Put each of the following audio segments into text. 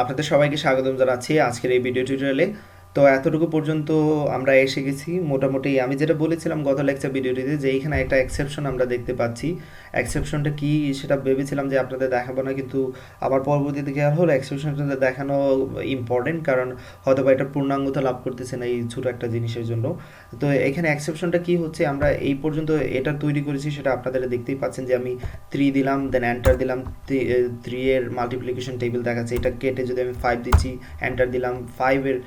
আপনাদের সবাইকে স্বাগতম জানাচ্ছি আজকের এই ভিডিও টিউটোরিয়ালে তো এতটুকু পর্যন্ত আমরা এসে গেছি। মোটামুটি আমি যেটা বলেছিলাম গত লেকচার ভিডিওটিতে যে এইখানে একটা এক্সেপশন আমরা দেখতে পাচ্ছি। এক্সেপশনটা কি সেটা ভেবেছিলাম যে আপনাদের দেখাবো না, কিন্তু আবার পরবর্তীতে আর হলো? এক্সেপশনটা দেখানো ইম্পর্টেন্ট কারণ হয়তো বা এটা পূর্ণাঙ্গতা লাভ করতেছে না এই ছোটো একটা জিনিসের জন্য। তো এখানে এক্সেপশনটা কি হচ্ছে? আমরা এই পর্যন্ত এটা তৈরি করেছি, সেটা আপনাদের দেখতেই পাচ্ছেন যে আমি থ্রি দিলাম দেন এন্টার দিলাম থ্রি এর মাল্টিপ্লিকেশন টেবিল দেখাচ্ছে। এটা কেটে যদি আমি ফাইভ দিচ্ছি অ্যান্টার দিলাম ফাইভের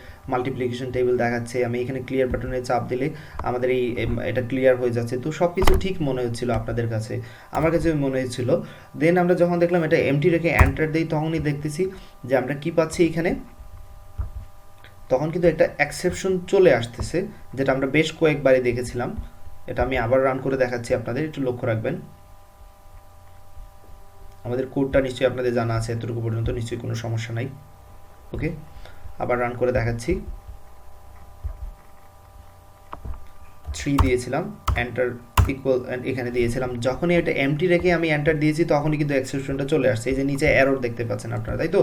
মাল্টিপ্লিকেশন টেবিল দেখাচ্ছে, আমি এখানে ক্লিয়ার বাটনে চাপ দিলে আমাদের এই এটা ক্লিয়ার হয়ে যাচ্ছে। তো সব কিছু ঠিক মনে হচ্ছিল আপনাদের কাছে, আমার কাছে মনে হচ্ছিল। দেন আমরা যখন দেখলাম এটা এমটি রেখে এন্টার দিই, তখনই দেখতেছি যে আমরা কি পাচ্ছি এখানে। তখন কিন্তু একটা অ্যাকসেপশন চলে আসতেছে, যেটা আমরা বেশ কয়েকবারই দেখেছিলাম। এটা আমি আবার রান করে দেখাচ্ছি আপনাদের, একটু লক্ষ্য রাখবেন। আমাদের কোডটা নিশ্চয়ই আপনাদের জানা আছে, এতটুকু পর্যন্ত নিশ্চয়ই কোনো সমস্যা নাই। ওকে আবার রান করে দেখাচ্ছি। থ্রি দিয়েছিলাম এন্টার ইকুয়াল এখানে দিয়েছিলাম। যখনই এটা এমটি রেখে আমি এন্টার দিয়েছি, তখনই কিন্তু এক্সেপশনটা চলে আসছে। এই যে নিচে এরর দেখতে পাচ্ছেন আপনারা, তাই তো?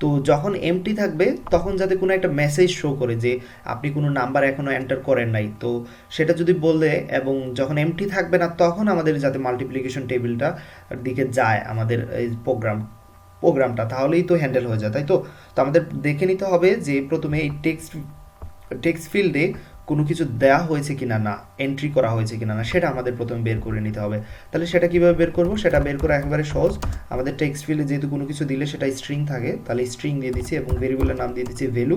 তো যখন এমটি থাকবে, তখন যাতে কোনো একটা মেসেজ শো করে যে আপনি কোনো নাম্বার এখনও এন্টার করেন নাই। তো সেটা যদি বললে এবং যখন এমটি থাকবে না, তখন আমাদের যাতে মাল্টিপ্লিকেশন টেবিলটা দিকে যায় আমাদের এই প্রোগ্রাম প্রোগ্রামটা তাহলেই তো হ্যান্ডেল হয়ে যায়, তাই তো? তো আমাদের দেখে নিতে হবে যে প্রথমে এই টেক্সট টেক্সট ফিল্ডে কোনো কিছু দেওয়া হয়েছে কিনা না এন্ট্রি করা হয়েছে কিনা না, সেটা আমাদের প্রথমে বের করে নিতে হবে। তাহলে সেটা কীভাবে বের করব? সেটা বের করা একেবারে সহজ। আমাদের টেক্সট ফিল্ডে যেহেতু কোনো কিছু দিলে সেটা স্ট্রিং থাকে, তাহলে স্ট্রিং দিয়ে দিচ্ছি এবং ভেরিয়েবলের নাম দিয়ে দিচ্ছি ভ্যালু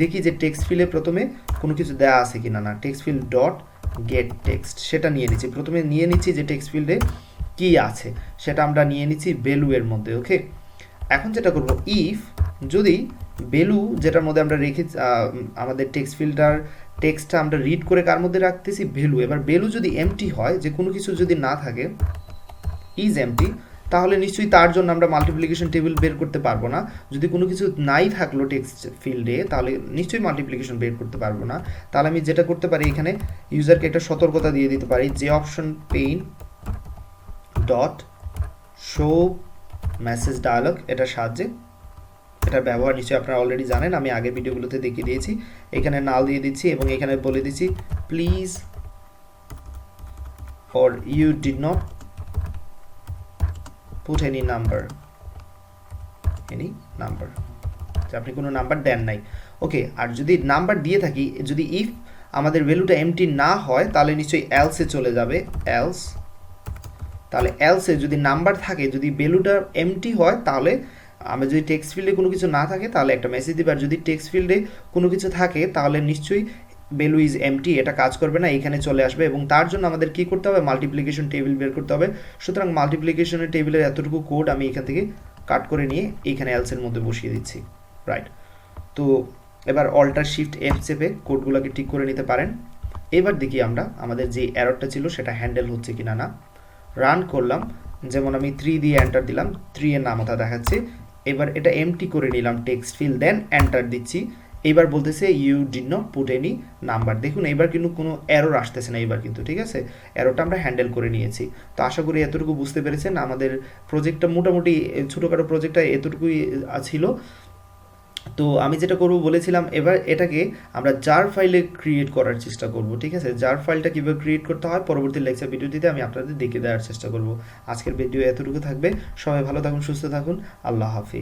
দেখি যে টেক্সট ফিল্ডে প্রথমে কোনো কিছু দেওয়া আছে কিনা না। Text field dot get text সেটা নিয়ে নিচ্ছি। প্রথমে নিয়ে নিচ্ছি যে টেক্সট ফিল্ডে কি আছে, সেটা আমরা নিয়ে নিচ্ছি ভ্যালু এর মধ্যে ওকে এখন যেটা করব ইফ যদি ভ্যালু যেটার মধ্যে আমরা রেখে আমাদের টেক্সট ফিল্টার টেক্সটটা আমরা রিড করে কার মধ্যে রাখতেছি? ভ্যালু। এবার ভ্যালু যদি এমটি হয়, যে কোনো কিছু যদি না থাকে ইজ এমটি তাহলে নিশ্চয়ই তার জন্য আমরা মাল্টিপ্লিকেশন টেবিল বের করতে পারব না। যদি কোনো কিছু নাই থাকল টেক্সট ফিল্ডে তাহলে নিশ্চয়ই মাল্টিপ্লিকেশন বের করতে পারব না। তাহলে আমি যেটা করতে পারি এখানে ইউজারকে একটা সতর্কতা দিয়ে দিতে পারি। যে option pane dot show message dialog এটার সাহায্যে এটার ব্যবহার নিশ্চয়ই আপনারা অলরেডি জানেন, আমি আগের ভিডিওগুলোতে দেখিয়ে দিয়েছি। এখানে নাল দিয়ে দিচ্ছি এবং এখানে বলে দিচ্ছি please or you did not put any number any number. যে আপনি কোনো নাম্বার দেন নাই। ওকে আর যদি নাম্বার দিয়ে থাকি, যদি ইফ আমাদের ভ্যালুটা এমটি না হয়, তাহলে নিশ্চয়ই এলসে চলে যাবে এলস তাহলে এলসে যদি নাম্বার থাকে, যদি ভ্যালুটা এমটি হয়, তাহলে আমরা যদি টেক্সট ফিল্ডে কোনো কিছু না থাকে, তাহলে একটা মেসেজ দিবে। আর যদি টেক্সট ফিল্ডে কোনো কিছু থাকে, তাহলে নিশ্চয়ই ভ্যালু ইজ এমটি এটা কাজ করবে না, এখানে চলে আসবে। এবং তার জন্য আমাদের কি করতে হবে? মাল্টিপ্লিকেশন টেবিল বের করতে হবে। সুতরাং মাল্টিপ্লিকেশনের টেবিলের এতটুকু কোড আমি এখান থেকে কাট করে নিয়ে এইখানে এলসের মধ্যে বসিয়ে দিচ্ছি। রাইট তো এবার অল্টার শিফট এফ চেপে কোডগুলোকে ঠিক করে নিতে পারেন। এবার দেখি আমরা আমাদের যে এররটা ছিল, সেটা হ্যান্ডেল হচ্ছে কিনা না। রান করলাম, যেমন আমি থ্রি দিয়ে এন্টার দিলাম থ্রি এর নামতা দেখাচ্ছে। এবার এটা এমটি করে নিলাম টেক্সট ফিল দেন এন্টার দিচ্ছি। এবার বলতেছে you did not put any number দেখুন, এবার কিন্তু কোনো অ্যারোর আসতেছে না এবার কিন্তু, ঠিক আছে? অ্যারোটা আমরা হ্যান্ডেল করে নিয়েছি। তো আশা করি এতটুকু বুঝতে পেরেছেন। আমাদের প্রজেক্টটা মোটামুটি ছোটোখাটো প্রজেক্টটা এতটুকুই ছিল। তো আমি যেটা করব বলেছিলাম, এবার এটাকে আমরা জার ফাইলে ক্রিয়েট করার চেষ্টা করব, ঠিক আছে? জার ফাইলটা কীভাবে ক্রিয়েট করতে হয় পরবর্তী লেকচার ভিডিওটিতে আমি আপনাদের দেখে দেওয়ার চেষ্টা করব। আজকের ভিডিও এতটুকু থাকবে। সবাই ভালো থাকুন, সুস্থ থাকুন। আল্লাহ হাফিজ।